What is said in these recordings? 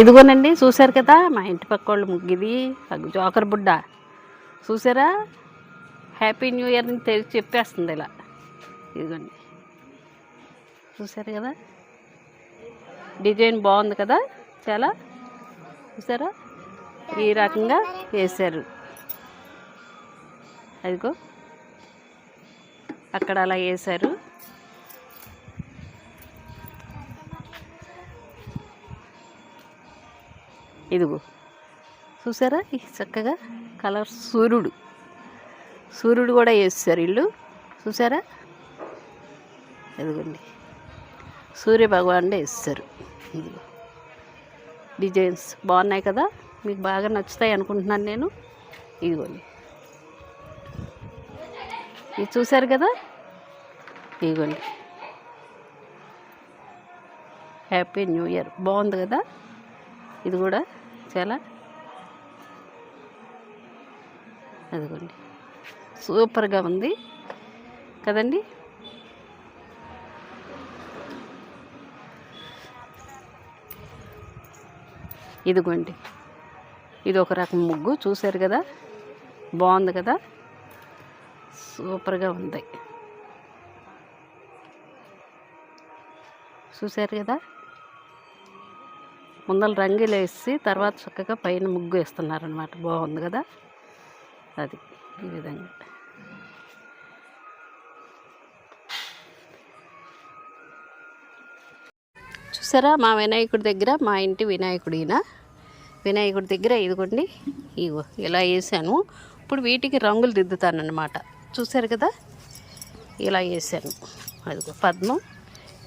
ఇదిగోనండి చూశారు కదా మా ఇంటి పక్క వాళ్ళు ముగ్గిది జోకర్ బుడ్డ. చూసారా హ్యాపీ న్యూ ఇయర్ అని తెలిసి చెప్పేస్తుంది ఇలా. ఇదిగోండి. చూసారు కదా? డిజైన్ బాగుంది కదా చాలా? చూసారా ఈ రకంగా వేశారు. అదిగో. అక్కడ అలా వేశారు. ఇదిగో. చూసారా? చక్కగా కలర్ సూర్యుడు. సూర్యుడు కూడా వేస్తారు ఇల్లు. చూసారా? ఇదిగోండి. సూర్య భగవానుడే వేస్తారు. ఇదిగో. డిజైన్స్ బాగున్నాయి కదా? మీకు బాగా నచ్చుతాయి అనుకుంటున్నాను నేను. ఇదిగోండి. ఇది చూశారు కదా? ఇదిగోండి. Happy new year. బాగుంది కదా? ఇది కూడా చాలా అదిగోండి. సూపర్గా ఉంది కదండి? ఇదిగోండి. ఇది ఒక రకం ముగ్గు చూశారు కదా? బాగుంది కదా? సూపర్గా ఉంది. చూశారు కదా? ముందర రంగులు వేసి తర్వాత చక్కగా పైన ముగ్గు వేస్తున్నారు అనమాట బాగుంది కదా? అది ఈ విధంగా. చూసారా? మా వినాయకుడి దగ్గర మా ఇంటి వినాయకుడు ఈయన వినాయకుడి దగ్గర ఇదిగోండి ఇగో ఇలా వేసాను. ఇప్పుడు వీటికి రంగులు దిద్దుతానమాట చూసారు కదా? ఇలా వేసాను. అదిగో పద్మం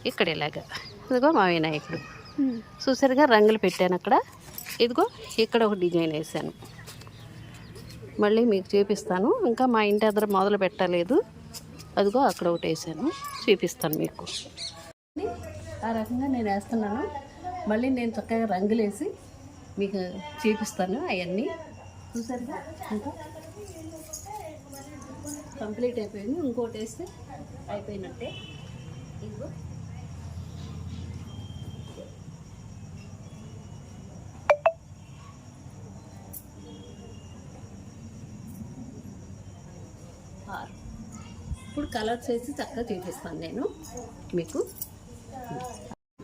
ఇక్కడ ఇలాగా. ఇదిగో మా వినాయకుడు. చూసారుగా రంగులు పెట్టాను అక్కడ. ఇదిగో ఇక్కడ ఒక డిజైన్ వేసాను మళ్ళీ మీకు చూపిస్తాను. ఇంకా మా ఇంటి దగ్గర మొదలు పెట్టలేదు. అదిగో అక్కడ ఒకటి వేసాను చూపిస్తాను మీకు. ఆ రకంగా నేను వేస్తున్నాను. మళ్ళీ నేను చక్కగా రంగులు వేసి మీకు చూపిస్తాను అవన్నీ. చూసారుగా? ఇంకా కంప్లీట్ అయిపోయింది. ఇంకోటి వేస్తే అయిపోయినట్టే. ఇదిగో. ఆరు ఇప్పుడు కలర్స్ వేసి చక్కగా చూపిస్తాను నేను మీకు.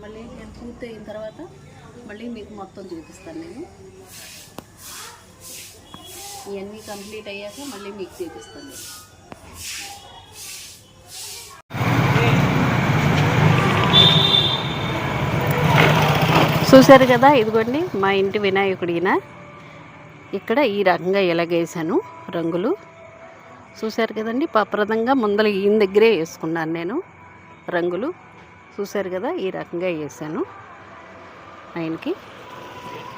మళ్ళీ నేను పూర్తి అయిన తర్వాత మళ్ళీ మీకు మొత్తం చూపిస్తాను నేను. ఇవన్నీ కంప్లీట్ అయ్యాక మళ్ళీ మీకు చూపిస్తాను నేను. చూశారు కదా ఇదిగోండి మా ఇంటి వినాయకుడిన ఇక్కడ ఈ రకంగా ఎలాగేసాను రంగులు. చూశారు కదండి ప్రప్రదంగా ముందర ఈయన దగ్గరే వేసుకున్నాను నేను. రంగులు చూశారు కదా ఈ రకంగా వేసాను ఆయనకి.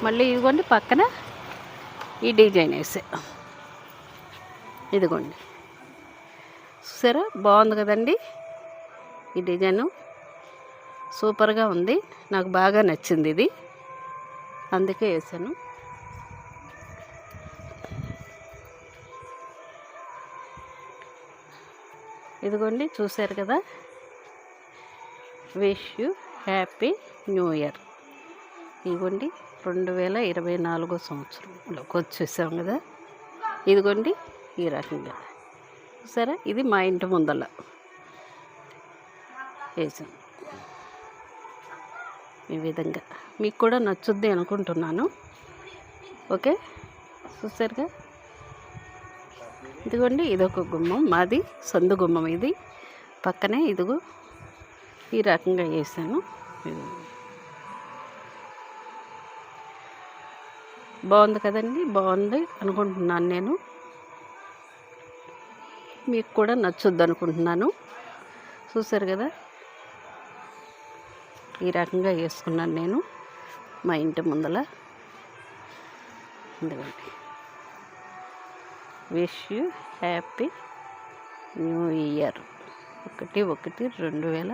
మళ్ళీ ఇదిగోండి పక్కన ఈ డిజైన్ వేసా. ఇదిగోండి. చూసారా బాగుంది కదండి ఈ డిజైను. సూపర్గా ఉంది నాకు బాగా నచ్చింది ఇది. అందుకే వేసాను. ఇదిగోండి చూశారు కదా? Wish you happy new year ఇదిగోండి రెండు వేల ఇరవై నాలుగో సంవత్సరంలోకి వచ్చేసాం కదా? ఇదిగోండి ఈ రకంగా. సరే ఇది మా ఇంటి ముందల. వేసాం ఈ విధంగా. మీకు కూడా నచ్చుద్ది అనుకుంటున్నాను. ఓకే? చూసారుగా ఇదిగోండి ఇదొక గుమ్మం. మాది సందు గుమ్మం ఇది. పక్కనే ఇదిగో ఈ రకంగా వేసాను బాగుంది కదండి? బాగుంది అనుకుంటున్నాను నేను. మీకు కూడా నచ్చుద్ది అనుకుంటున్నాను. చూసారు కదా? ఈ రకంగా వేసుకున్నాను నేను మా ఇంటి ముందల. ఎందుకంటే wish you happy new year. ఒకటి ఒకటి రెండు వేల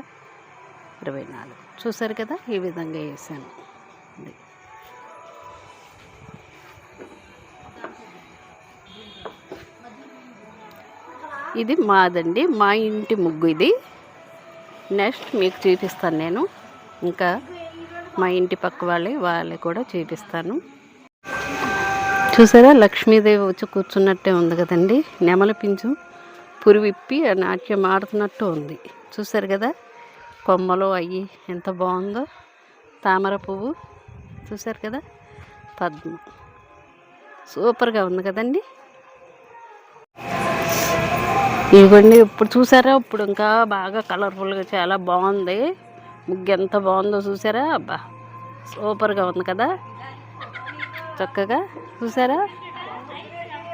ఇరవై నాలుగు. చూసారు కదా ఈ విధంగా వేసాను ఇది. మాదండి మా ఇంటి ముగ్గు ఇది. నెక్స్ట్ మీకు చూపిస్తాను నేను. ఇంకా మా ఇంటి పక్క వాళ్ళే వాళ్ళే కూడా చూపిస్తాను. చూసారా? లక్ష్మీదేవి వచ్చి కూర్చున్నట్టే ఉంది కదండి. నెమలి పింఛం పురి విప్పి ఆ నాట్యం ఆడుతున్నట్టు ఉంది. చూసారు కదా? కొమ్మలు అయ్యి ఎంత బాగుందో. తామర పువ్వు. చూసారు కదా? పద్మ. సూపర్గా ఉంది కదండి. ఇవ్వండి. ఇప్పుడు చూసారా? ఇప్పుడు ఇంకా బాగా కలర్ఫుల్గా చాలా బాగుంది. ముగ్గు ఎంత బాగుందో చూసారా? అబ్బా! సూపర్గా ఉంది కదా? చక్కగా చూసారా?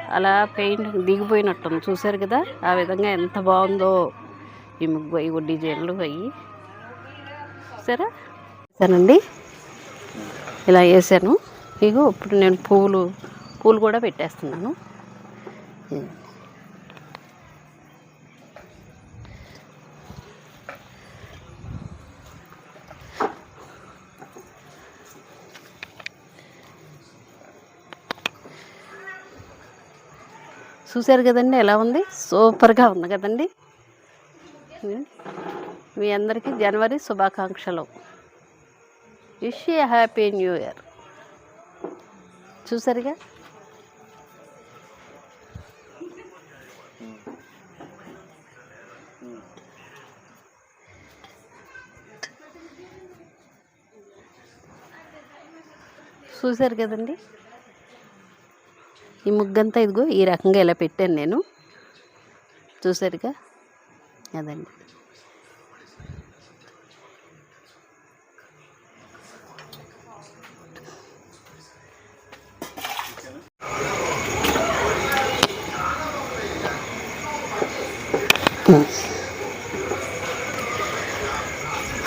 అలా పెయింట్ దిగిపోయినట్టుంది. చూసారు కదా? ఆ విధంగా ఎంత బాగుందో ఈ ముగ్గు అవి డిజైన్లు అవి చూసారా? వేసానండి ఇలా వేసాను. ఇగో ఇప్పుడు నేను పువ్వులు పూలు కూడా పెట్టేస్తున్నాను. చూశారు కదండి ఎలా ఉంది? సూపర్గా ఉంది కదండి. మీ అందరికీ జనవరి శుభాకాంక్షలు. Wish happy new year. చూసారుగా చూశారు కదండి? ఈ ముగ్గంతా ఇదిగో ఈ రకంగా ఇలా పెట్టాను నేను. చూసారుగా? అదండి.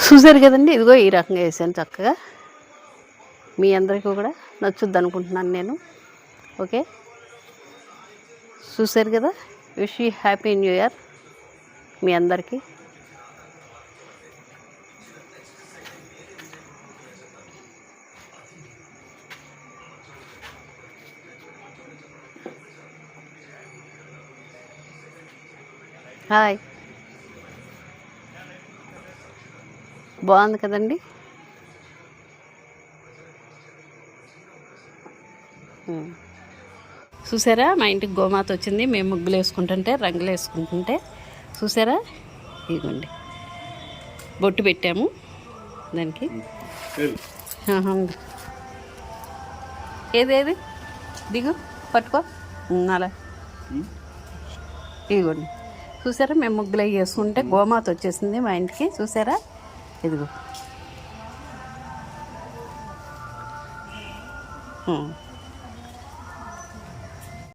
చూసారు కదండి? ఇదిగో ఈ రకంగా వేసాను చక్కగా. మీ అందరికీ కూడా నచ్చుద్ది అనుకుంటున్నాను నేను. ఓకే? చూశారు కదా? Wish you happy new year మీ అందరికీ. హాయ్. బాగుంది కదండి? చూసారా? మా ఇంటికి గోమాత వచ్చింది. మేము ముగ్గులు వేసుకుంటుంటే రంగులు వేసుకుంటుంటే చూసారా? ఇదిగోండి. బొట్టు పెట్టాము దానికి. ఏదేది దిగు పట్టుకో. అలా. ఇదిగోండి. చూసారా? మేము ముగ్గులు అవి వేసుకుంటే గోమాత వచ్చేసింది మా ఇంటికి. చూసారా? ఇదిగో.